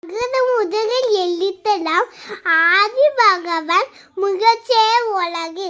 அகர முதலில் எழுத்தலாம் ஆதி பகவன் முகச்சே உலகு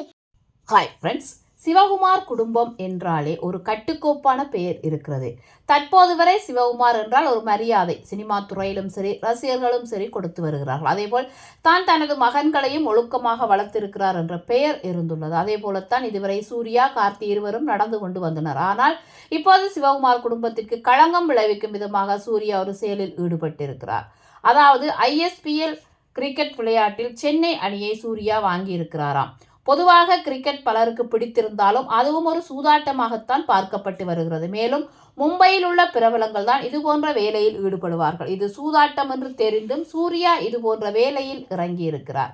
ஹாய் ஃப்ரெண்ட்ஸ் சிவகுமார் குடும்பம் என்றாலே ஒரு கட்டுக்கோப்பான பெயர் இருக்கிறது. தற்போது வரை சிவகுமார் என்றால் ஒரு மரியாதை. சினிமா துறையிலும் சரி ரசிகர்களும் சரி கொடுத்து வருகிறார்கள். அதேபோல் தான் தனது மகன்களையும் ஒழுக்கமாக வளர்த்திருக்கிறார் என்ற பெயர் இருந்துள்ளது. அதே போலத்தான் இதுவரை சூர்யா கார்த்தி இருவரும் நடந்து கொண்டு வந்தனர். ஆனால் இப்போது சிவகுமார் குடும்பத்திற்கு களங்கம் விளைவிக்கும் விதமாக சூர்யா ஒரு செயலில் ஈடுபட்டிருக்கிறார். அதாவது ஐஎஸ்பிஎல் கிரிக்கெட் விளையாட்டில் சென்னை அணியை சூர்யா வாங்கியிருக்கிறாராம். பொதுவாக கிரிக்கெட் பலருக்கு பிடித்திருந்தாலும் அதுவும் ஒரு சூதாட்டமாகத்தான் பார்க்கப்பட்டு வருகிறது. மேலும் மும்பையில் உள்ள பிரபலங்கள் தான் இது போன்ற வேலையில் ஈடுபடுவார்கள். இது சூதாட்டம் என்று தெரிந்தும் சூர்யா இது போன்ற வேலையில் இறங்கியிருக்கிறார்.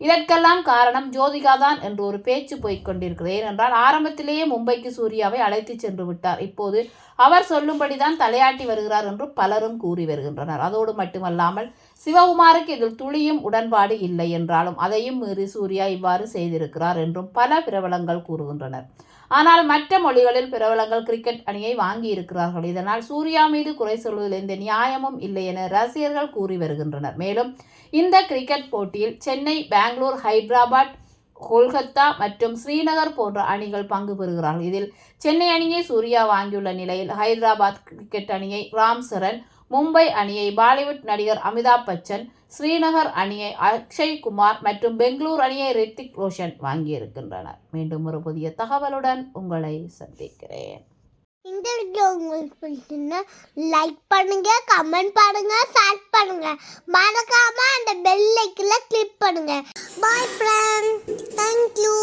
இதற்கெல்லாம் காரணம் ஜோதிகா தான் என்று ஒரு பேச்சு போய்க் ஏனென்றால் ஆரம்பத்திலேயே மும்பைக்கு சூர்யாவை அழைத்து சென்று விட்டார். இப்போது அவர் சொல்லும்படிதான் தலையாட்டி வருகிறார் என்று பலரும் கூறி வருகின்றனர். அதோடு மட்டுமல்லாமல் சிவகுமாருக்கு இதில் துளியும் உடன்பாடு இல்லை என்றாலும் அதையும் மீறி சூர்யா இவ்வாறு செய்திருக்கிறார் என்றும் பல பிரபலங்கள் கூறுகின்றனர். ஆனால் மற்ற மொழிகளில் பிரபலங்கள் கிரிக்கெட் அணியை வாங்கி இருக்கிறார்கள் இதனால் சூர்யா மீது குறை சொல்வதில் எந்த நியாயமும் இல்லை என ரசிகர்கள் கூறி வருகின்றனர். மேலும் இந்த கிரிக்கெட் போட்டியில் சென்னை பெங்களூர் ஹைதராபாத் கொல்கத்தா மற்றும் ஸ்ரீநகர் போன்ற அணிகள் பங்கு பெறுகிறார்கள். இதில் சென்னை அணியை சூர்யா வாங்கியுள்ள நிலையில் ஹைதராபாத் கிரிக்கெட் அணியை ராம் சரண் மும்பை அணியை பாலிவுட் நடிகர் அமிதாப் பச்சன் ஸ்ரீநகர் அணியை அக்ஷய் குமார் மற்றும் பெங்களூர் அணியை ரித்திக் ரோஷன் வாங்கியிருக்கின்றனர். மீண்டும் ஒரு புதிய தகவலுடன் உங்களை சந்திக்கிறேன். இந்த வீடியோ உங்களுக்கு பிடிச்சிருந்தா லைக் பண்ணுங்க கமெண்ட் பண்ணுங்க ஷேர் பண்ணுங்க. மறக்காம அந்த பெல் ஐக்கில் கிளிக் பண்ணுங்க. பாய் ஃப்ரெண்ட் தேங்க்யூ